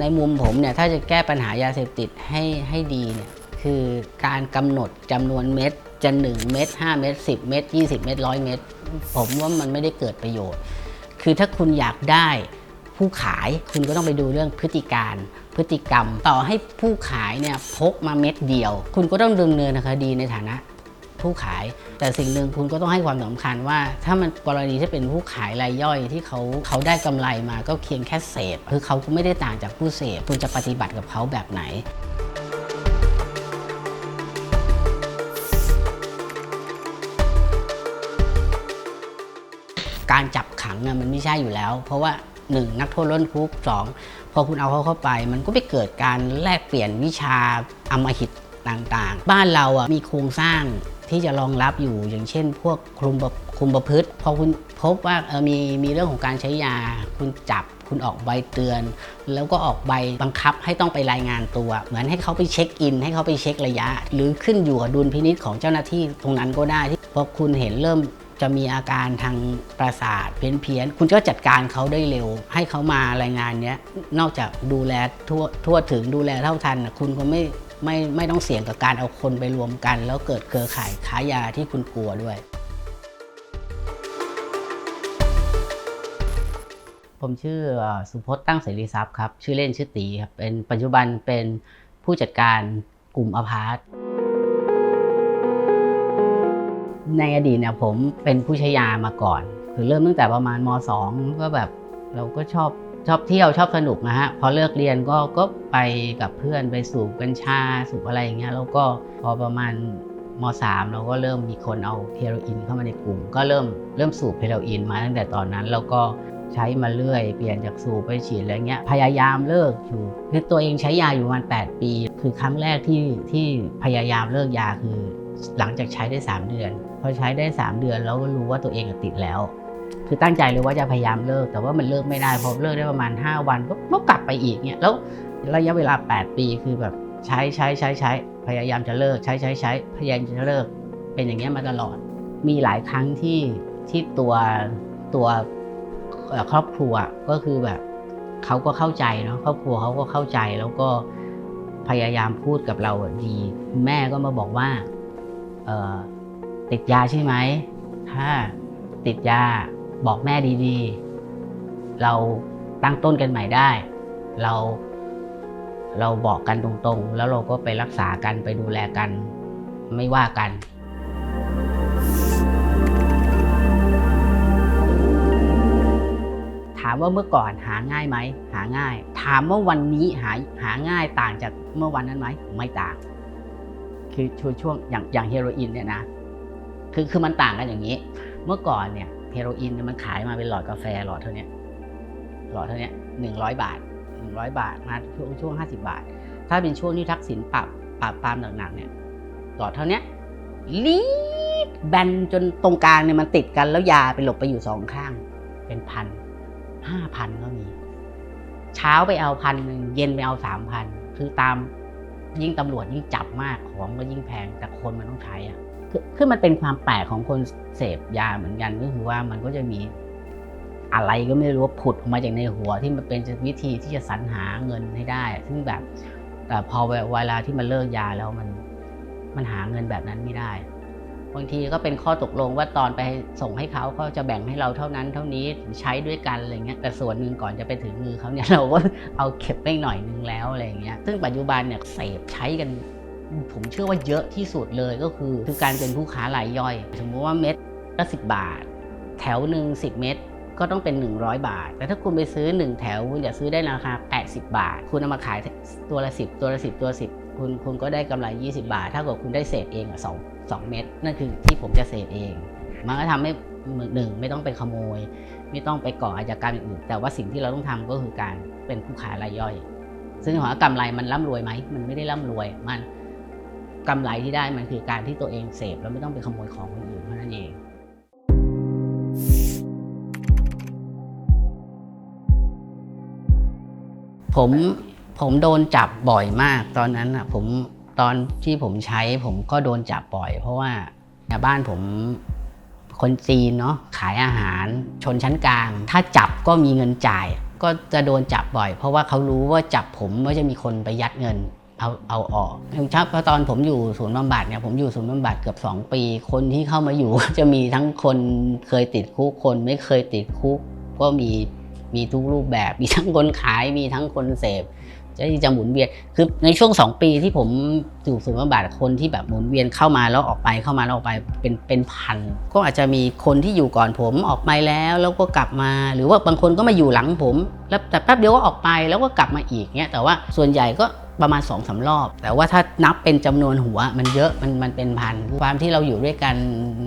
ในมุมผมเนี่ยถ้าจะแก้ปัญหายาเสพติดให้ให้ดีเนี่ยคือการกำหนดจำนวนเม็ดจะ 1 เม็ด5 เม็ด10 เม็ด20 เม็ด100 เม็ดผมว่ามันไม่ได้เกิดประโยชน์ คือถ้าคุณอยากได้ผู้ขายคุณก็ต้องไปดูเรื่องพฤติการพฤติกรรม ต่อให้ผู้ขายเนี่ยพกมาเม็ดเดียว คุณก็ต้องดำเนินคดีในฐานะ ผู้ขาย แต่สิ่งหนึ่งคุณก็ต้องให้ความสำคัญว่า ถ้ามันกรณีที่เป็นผู้ขายรายย่อยที่เขาเขาได้กำไรมาก็เพียงแค่เสพคือเขาไม่ได้ต่างจากผู้เสพคุณจะปฏิบัติกับเขาแบบไหนการจับขังมันไม่ใช่อยู่แล้ว เพราะว่า 1. นักโทษล้นคุก 2. พอคุณเอาเขาเข้าไป มันก็ไปเกิดการแลกเปลี่ยนวิชาอมหิตต่างๆ บ้านเราอะมีโครงสร้าง ที่จะรองรับอยู่อย่างเช่น พวกคลุมคุมประพฤติพอคุณพบว่าเออมีมีเรื่องของการใช้ยา คุณจับคุณออกใบเตือน แล้วก็ออกใบบังคับให้ต้องไปรายงานตัว เหมือนให้เขาไปเช็คอิน ให้เขาไปเช็คระยะ หรือขึ้นอยู่กับดุลพินิษของเจ้าหน้าที่ตรงนั้นก็ได้ที่พอคุณเห็นเริ่มจะมีอาการทางประสาทเพี้ยนเพียนๆคุณก็จัดการเขาได้เร็ว ให้เขามารายงานเนี้ยนอกจากดูแลทั่วทั่วถึงดูแลเท่าทันคุณก็ไม่ ไม่ไม่ต้องเสี่ยงกับการเอาคนไปรวมกัน แล้วเกิดเครือข่ายค้ายาที่คุณกลัวด้วย ผมชื่อสุพจน์ตั้งเสรีทรัพย์ครับ ชื่อเล่นชื่อตีครับเป็นปัจจุบันเป็นผู้จัดการกลุ่มอพาร์ตในอดีตเนี่ยผมเป็นผู้ใช้ยามาก่อน คือเริ่มตั้งแต่ประมาณม .2 ก็แบบเราก็ชอบ ชอบเที่ยวชอบสนุกนะฮะพอเลิกเรียนก็ก็ไปกับเพื่อนไปสูบกัญชาสูบอะไรอย่างเงี้ยแล้วก็พอประมาณม .3 เราก็เริ่มมีคนเอาเฮโรอีนเข้ามาในกลุ่ม ก็เริ่มเริ่มสูบเฮโรอีนมาตั้งแต่ตอนนั้นแล้วก็ใช้มาเรื่อย เปลี่ยนจากสูบไปฉีดอะไรเงี้ยพยายามเลิกอยู่คือตัวเองใช้ยาอยู่ประมาณ8ปี คือครั้งแรกที่ที่พยายามเลิกยาคือหลังจากใช้ได้ 3 เดือน พอใช้ได้ 3 เดือนแล้วก็รู้ว่าตัวเองติดแล้ว คือตั้งใจเลยว่าจะพยายามเลิก แต่ว่ามันเลิกไม่ได้พอเลิกได้ประมาณ 5 วันก็กลับไปอีกเนี่ยแล้วระยะเวลา 8 ปีคือแบบใช้ใช้ใช้ใช้พยายามจะเลิก ใช้ใช้ใช้พยายามจะเลิก เป็นอย่างเงี้ยมาตลอด มีหลายครั้งที่ที่ตัวตัวครอบครัวก็คือแบบเขาก็เข้าใจเนาะครอบครัวเขาก็เข้าใจแล้วก็พยายามพูดกับเราดีแม่ก็มาบอกว่าติดยาใช่ไหมถ้าติดยา บอกแม่ดีๆ เราตั้งต้นกันใหม่ได้ เราเราบอกกันตรงๆ แล้วเราก็ไปรักษากันไปดูแลกัน ไม่ว่ากันถามว่าเมื่อก่อนหาง่ายไหมหาง่าย ถามว่าวันนี้หาหาง่ายต่างจากเมื่อวันนั้นไหมไม่ต่าง คือช่วงช่วงอย่างอย่างเฮโรอีนเนี่ยนะคือคือมันต่างกันอย่างนี้ เมื่อก่อนเนี่ย เฮโรอีนเนี่ยมันขายมาเป็นหลอดกาแฟหลอดเท่านี้หลอดเท่านี้หนึ่งร้อยบาทหนึ่งร้อยบาทมาช่วงช่วงห้าสิบาท ถ้าเป็นช่วงที่ทักษิณปรับปรับปามหนักๆเนี่ยหลอดเท่านี้ลีดแบนจนตรงกลางเนี่ยมันติดกันแล้วยาไปหลบไปอยู่สองข้าง เป็นพันห้าพันก็มี เช้าไปเอาพันหนึ่งเย็นไปเอาสามพันคือตามยิ่งตำรวจยิ่งจับมากของก็ยิ่งแพงแต่คนมันต้องใช้อะ คือมันเป็นความแปลกของคนเสพยาเหมือนกันก็คือว่ามันก็จะมีอะไรก็ไม่รู้ผุดออกมาจากในหัวที่มันเป็นวิธีที่จะสรรหาเงินให้ได้ ซึ่งแบบแต่พอเวลาที่มันเลิกยาแล้วมันมันหาเงินแบบนั้นไม่ได้ บางทีก็เป็นข้อตกลงว่าตอนไปส่งให้เขาเขาจะแบ่งให้เราเท่านั้น เท่านี้ใช้ด้วยกันอะไรเงี้ยแต่ส่วนหนึ่งก่อนจะไปถึงมือเขาเนี่ยเราก็เอาเก็บไปหน่อยนึงแล้วอะไรเงี้ยซึ่งปัจจุบันเนี่ยเสพใช้กัน ผมเชื่อว่าเยอะที่สุดเลยก็คือคือการเป็นผู้ค้ารายย่อย สมมติว่าเม็ดละสิบาท แถวหนึ่ง10เม็ดก็ต้องเป็น 100 บาท แต่ถ้าคุณไปซื้อ 1 แถว คุณจะซื้อได้ราคา 80 บาท คุณเอามาขายตัวละ 10 ตัวละ 10 ตัวละ10 คุณคุณก็ได้กำไร 20 บาท ถ้าเกิดคุณได้เศษเองอะสองสองเม็ดนั่นคือที่ผมจะเศษเอง มันก็ทำให้หนึ่งไม่ต้องไปขโมย ไม่ต้องไปก่ออาชญากรรมอื่น แต่ว่าสิ่งที่เราต้องทำก็คือการเป็นผู้ขายรายย่อย ซึ่งถามว่ากำไรมันร่ำรวยไหม มันไม่ได้ร่ำรวย มัน กำไรที่ได้มันคือการที่ตัวเองเสพแล้วไม่ต้องไปขโมยของคนอื่นเท่านั้นเองผมผมโดนจับบ่อยมากตอนนั้นอะผมตอนที่ผมใช้ผมก็โดนจับบ่อย เพราะว่าบ้านผมคนจีนเนาะขายอาหารชนชั้นกลาง ถ้าจับก็มีเงินจ่าย ก็จะโดนจับบ่อย เพราะว่าเขารู้ว่าจับผมว่าจะมีคนไปยัดเงิน เอาเอาออกครับเพราะตอนผมอยู่ศูนย์บำบัดเนี่ยผมอยู่ศูนย์บำบัดเกือบ 2 ปี คนที่เข้ามาอยู่ จะมีทั้งคนเคยติดคุกคนไม่เคยติดคุก ก็มีมีทุกรูปแบบ มีทั้งคนขายมีทั้งคนเสพจะที่จะหมุนเวียนคือในช่วง 2 ปีที่ผมอยู่ศูนย์บำบัดคนที่แบบหมุนเวียนเข้ามาแล้วออกไปเข้ามาแล้วออกไปเป็นเป็นพัน ก็อาจจะมีคนที่อยู่ก่อนผมออกไปแล้ว แล้วก็กลับมา หรือว่าบางคนก็มาอยู่หลังผม แล้วแต่แป๊บเดียวก็ออกไปแล้วก็กลับมาอีกเนี้ยแต่ว่าส่วนใหญ่ก็ ประมาณ2อสารอบ แต่ว่าถ้านับเป็นจำนวนหัวมันเยอะมันมันเป็นพันความที่เราอยู่ด้วยกัน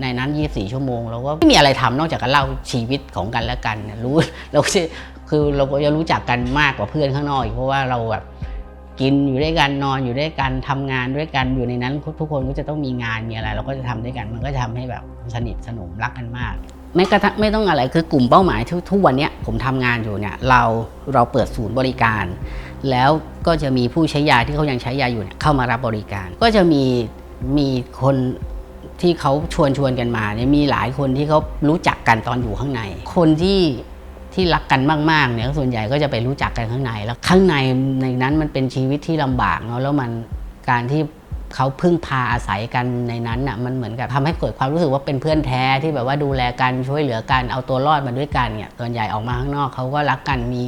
ในนั้น 24 ชั่วโมง เราก็ไม่มีอะไรทำนอกจากการเล่าชีวิตของกันและกันรู้เราคือเราก็จะรู้จักกันมากกว่าเพื่อนข้างนอกอีกเพราะว่าเราแบบกินอยู่ด้วยกันนอนอยู่ด้วยกันทำงานด้วยกันอยู่ในนั้น ทุกคนก็จะต้องมีงานมีอะไร เราก็จะทำด้วยกัน มันก็จะทำให้แบบสนิทสนมรักกันมาก ไม่กระทั่งไม่ต้องอะไรคือกลุ่มเป้าหมายทุกทุกวันเนี้ยผมทำงานอยู่เนี่ยเราเราเปิดศูนย์บริการ แล้วก็จะมีผู้ใช้ยาที่เขายังใช้ยาอยู่เเข้ามารับบริการ ก็จะมีมีคนที่เขาชวนชวนกันมาเนี่ยมีหลายคนที่เขารู้จักกันตอนอยู่ข้างใน คนที่ที่รักกันมากๆเนี่ยส่วนใหญ่ก็จะไปรู้จักกันข้างใน แล้วข้างในในนั้นมันเป็นชีวิตที่ลำบากเนาะแล้วมันการที่ เขาพึ่งพาอาศัยกันในนั้นน่ะมันเหมือนกับทำให้เกิดความรู้สึกว่าเป็นเพื่อนแท้ที่แบบว่าดูแลกันช่วยเหลือกันเอาตัวรอดมาด้วยกันเนี่ยส่วนใหญ่ออกมาข้างนอกเขาก็รักกันมี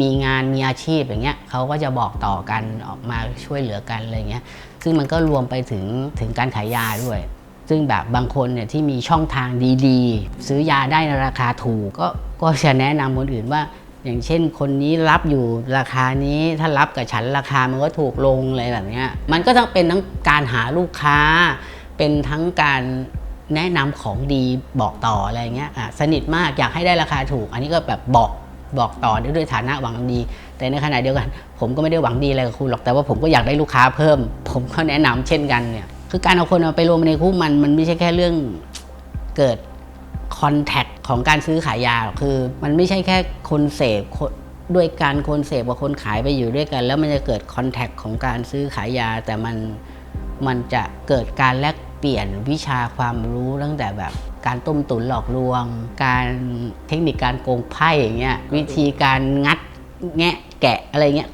มีงานมีอาชีพอย่างเงี้ยเขาก็จะบอกต่อกันออกมาช่วยเหลือกันอะไรเงี้ยซึ่งมันก็รวมไปถึงถึงการขายยาด้วยซึ่งแบบบางคนเนี่ยที่มีช่องทางดีๆ ซื้อยาได้ในราคาถูกก็ก็จะแนะนำคนอื่นว่า อย่างเช่นคนนี้รับอยู่ราคานี้ถ้ารับกับฉันราคามันก็ถูกลงอะไรแบบนี้มันก็ต้องเป็นทั้งการหาลูกค้า เป็นทั้งการแนะนำของดีบอกต่ออะไรเงี้ยอะสนิทมากอยากให้ได้ราคาถูก อันนี้ก็แบบบอกบอกต่อด้วยฐานะหวังดี แต่ในขณะเดียวกัน ผมก็ไม่ได้หวังดีอะไรกับคุณหรอกแต่ว่าผมก็อยากได้ลูกค้าเพิ่ม ผมก็แนะนำเช่นกันเนี่ยคือการเอาคนมาไปรวมในคุกมันมันไม่ใช่แค่เรื่องเกิด คอนแทคของการซื้อขายยาคือ มันไม่ใช่แค่คนเสพด้วยการคนเสพกับคนขายไปอยู่ด้วยกัน แล้วมันจะเกิดคอนแทคของการซื้อขายยา แต่มันมันจะเกิดการแลกเปลี่ยนวิชาความรู้ตั้งแต่แบบการต้มตุ๋นหลอกลวง การเทคนิคการโกงไพ่อย่างเงี้ยวิธีการงัดแงะแกะอะไรเงี้ย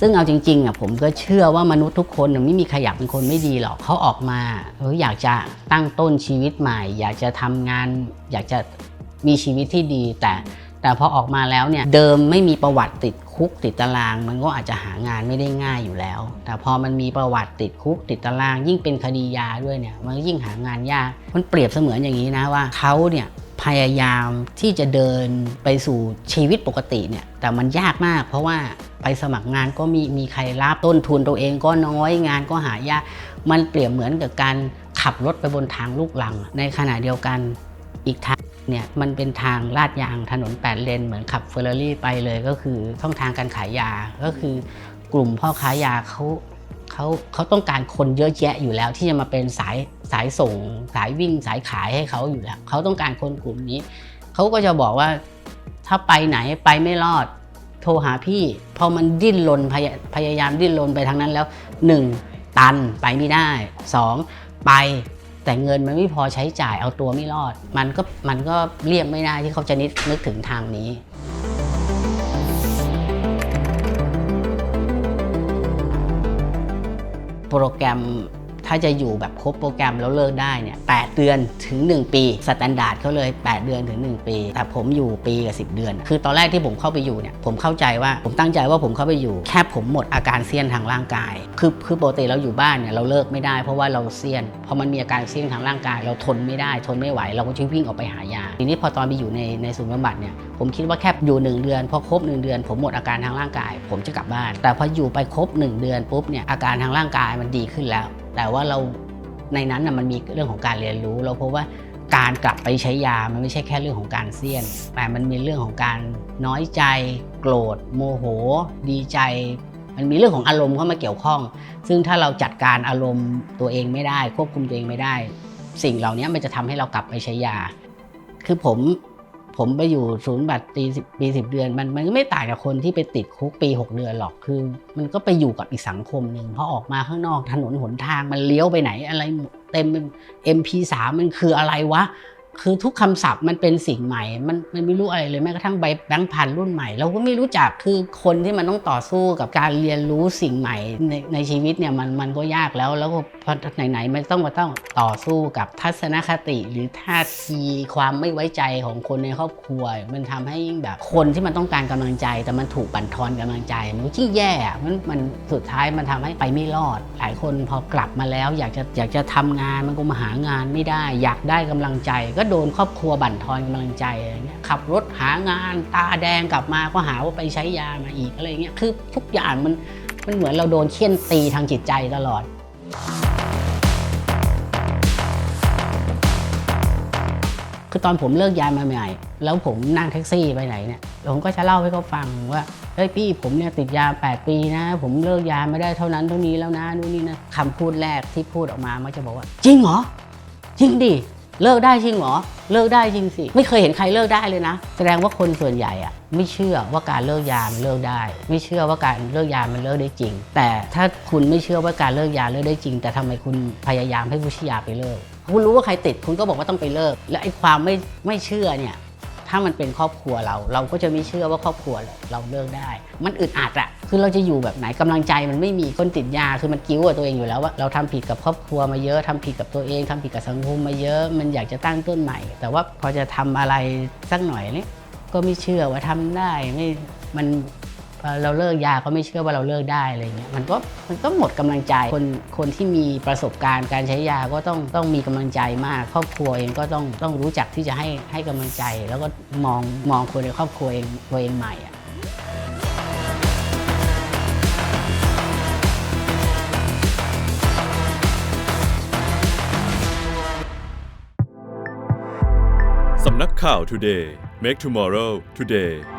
ซึ่งเอาจริงๆอะผมก็เชื่อว่ามนุษย์ทุกคนไม่มีใครอยากเป็นคนไม่ดีหรอกเขาออกมาเขาอยากจะตั้งต้นชีวิตใหม่ อยากจะทำงาน อยากจะมีชีวิตที่ดี แต่แต่พอออกมาแล้วเนี่ยเดิมไม่มีประวัติติดคุกติดตาราง มันก็อาจจะหางานไม่ได้ง่ายอยู่แล้ว แต่พอมันมีประวัติติดคุกติดตาราง ยิ่งเป็นคดียาด้วยเนี่ยมันยิ่งหางานยากมันเปรียบเสมือนอย่างนี้นะว่าเขาเนี่ย พยายามที่จะเดินไปสู่ชีวิตปกติเนี่ย แต่มันยากมาก เพราะว่าไปสมัครงานก็มีมีใครรับต้นทุนตัวเองก็น้อยงานก็หายาก มันเปรียบเหมือนกับการขับรถไปบนทางลูกลัง ในขณะเดียวกันอีกทางเนี่ยมันเป็นทางลาดยางถนน 8 เลน เหมือนขับเฟอร์รารี่ไปเลยก็คือช่องทางการขายยาก็คือกลุ่มพ่อค้ายาเขา เขาเขาต้องการคนเยอะแยะอยู่แล้ว ที่จะมาเป็นสายสายส่ง สายวิ่งสายขายให้เขาอยู่แล้วเขาต้องการคนกลุ่มนี้เขาก็จะบอกว่าถ้าไปไหนไปไม่รอด โทรหาพี่พอมันดิ้นรนพยาพยายามดิ้นรนไปทางนั้นแล้ว 1. ตันไปไม่ได้ 2. ไปแต่เงินมันไม่พอใช้จ่ายเอาตัวไม่รอด มันก็มันก็เลี่ยงไม่ได้ที่เขาจะนึกนึกถึงทางนี้ โปรแกรมถ้าจะอยู่แบบครบโปรแกรมแล้วเลิกได้เนี่ยแเดือนถึง 1 ปีสแตนดาร์ดเขาเลย 8 เดือนถึง 1 ปี แต่ผมอยู่ปีกับ 10 เดือน คือตอนแรกที่ผมเข้าไปอยู่เนี่ยผมเข้าใจว่าผมตั้งใจว่าผมเข้าไปอยู่ แค่ผมหมดอาการเซียนทางร่างกาย คือคือปกติเราอยู่บ้านเนี่ยเราเลิกไม่ได้เพราะว่าเราเซียนพอมันมีอาการเซียนทางร่างกาย เราทนไม่ได้ทนไม่ไหว เราก็จะวิ่งออกไปหายาทีนี้พอตอนไปอยู่ในในศูนย์บำบัดเนี่ยผมคิดว่าแค่อยู่1เดือนพอครบ1เดือน ผมหมดอาการทางร่างกาย ผมจะกลับบ้าน แต่พออยู่ไปครบ 1 เดือนปุ๊บเนี่ยอาการทางร่างกายมันดีขึ้นแล้ว แต่ว่าเราในนั้นนะมันมีเรื่องของการเรียนรู้ เราพบว่าการกลับไปใช้ยา มันไม่ใช่แค่เรื่องของการเสี้ยน แต่มันมีเรื่องของการน้อยใจ โกรธ โมโห ดีใจ มันมีเรื่องของอารมณ์เข้ามาเกี่ยวข้อง ซึ่งถ้าเราจัดการอารมณ์ตัวเองไม่ได้ ควบคุมตัวเองไม่ได้ สิ่งเหล่านี้มันจะทำให้เรากลับไปใช้ยา คือผม ผมไปอยู่ศูนย์บัตรปีสิบปีสิบเดือน มันมันก็ไม่ต่างจากคนที่ไปติดคุกปี 6 เดือนหรอกคือ มันก็ไปอยู่กับอีกสังคมหนึ่งพอออกมาข้างนอกถนนหนทางมันเลี้ยวไปไหนอะไรเต็มเป็น MP3 มันคืออะไรวะ คือทุกคำศัพท์มันเป็นสิ่งใหม่ มันมันไม่รู้อะไรเลยแม้กระทั่งใบแบงค์พันรุ่นใหม่ เราก็ไม่รู้จักคือคนที่มันต้องต่อสู้กับการเรียนรู้สิ่งใหม่ในในชีวิตเนี่ยมันมันก็ยากแล้ว แล้วก็พอไหนๆมันต้องมาต้องต่อสู้กับทัศนคติหรือท่าทีความไม่ไว้ใจของคนในครอบครัว มันทำให้ยิ่งแบบคนที่มันต้องการกำลังใจ แต่มันถูกบั่นทอนกำลังใจมันก็ยิ่งแย่อะมันมันสุดท้ายมันทำให้ไปไม่รอด หลายคนพอกลับมาแล้ว อยากจะอยากจะทำงานมันก็มาหางานไม่ได้ อยากได้กำลังใจก็โดนครอบครัวบั่นทอนกำลังใจอะไรเงี้ยขับรถหางานตาแดงกลับมาก็หาว่าไปใช้ยามาอีกอะไรเงี้ยคือทุกอย่างมันมันเหมือนเราโดนเคี่ยนตีทางจิตใจตลอดคือตอนผมเลิกยามาใหม่แล้วผมนั่งแท็กซี่ไปไหนเนี่ยผมก็จะเล่าให้เขาฟังว่าเฮ้ยพี่ผมเนี่ยติดยา 8 ปีนะ ผมเลิกยาไม่ได้เท่านั้นเท่านี้แล้วนะนู่นนี่นะคำพูดแรกที่พูดออกมามักจะบอกว่า จริงเหรอจริงดิ เลิกได้จริงเหรอ เลิกได้จริงสิ ไม่เคยเห็นใครเลิกได้เลยนะ แสดงว่าคนส่วนใหญ่อะไม่เชื่อว่าการเลิกยามันเลิกได้ ไม่เชื่อว่าการเลิกยามันเลิกได้จริง แต่ถ้าคุณไม่เชื่อว่าการเลิกยาเลิกได้จริง แต่ทำไมคุณพยายามให้ผู้ชี้ยาไปเลิก คุณรู้ว่าใครติดคุณก็บอกว่าต้องไปเลิก และไอ้ความไม่ไม่เชื่อเนี่ย ถ้ามันเป็นครอบครัวเรา เราก็จะไม่เชื่อว่าครอบครัวเราเลิกได้ มันอึดอัดอะคือเราจะอยู่แบบไหนกำลังใจมันไม่มีคนติดยาคือมันกิ้วกับตัวเองอยู่แล้วว่าเราทำผิดกับครอบครัวมาเยอะทำผิดกับตัวเองทำผิดกับสังคมมาเยอะ มันอยากจะตั้งต้นใหม่ แต่ว่าพอจะทำอะไรสักหน่อยเนี่ยก็ไม่เชื่อว่าทำได้ไม่มัน เราเลิกยาก็ไม่เชื่อว่าเราเลิกได้อะไรเงี้ยมันก็มันก็หมดกำลังใจคนคนที่มีประสบการณ์การใช้ยาก็ต้องต้องมีกำลังใจมาก ครอบครัวเองก็ต้องต้องรู้จักที่จะให้ให้กำลังใจ แล้วก็มองมองคนในครอบครัวเองตัวเองใหม่อะสำนักข่าว Today Make Tomorrow Today